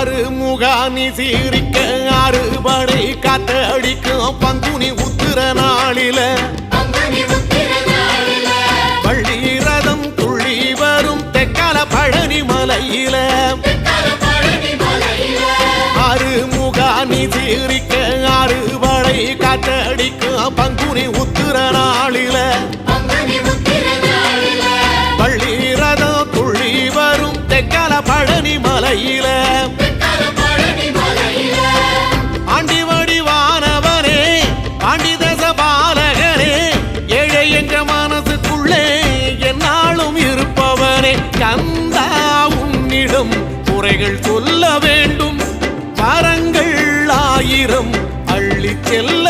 ஆறு முகாமி சீரிக்க அறுபடை காத்தடிக்கும் பங்குனி உத்திர நாளில. பள்ளி ரதம் துள்ளி வரும் தெக்கல பழனி மலையில. ஆறு முகாமி சீரிக்க அறுபடை ஆயிரம் குறைகள் சொல்ல வேண்டும். வரங்கள் ஆயிரம் அள்ளி செல்ல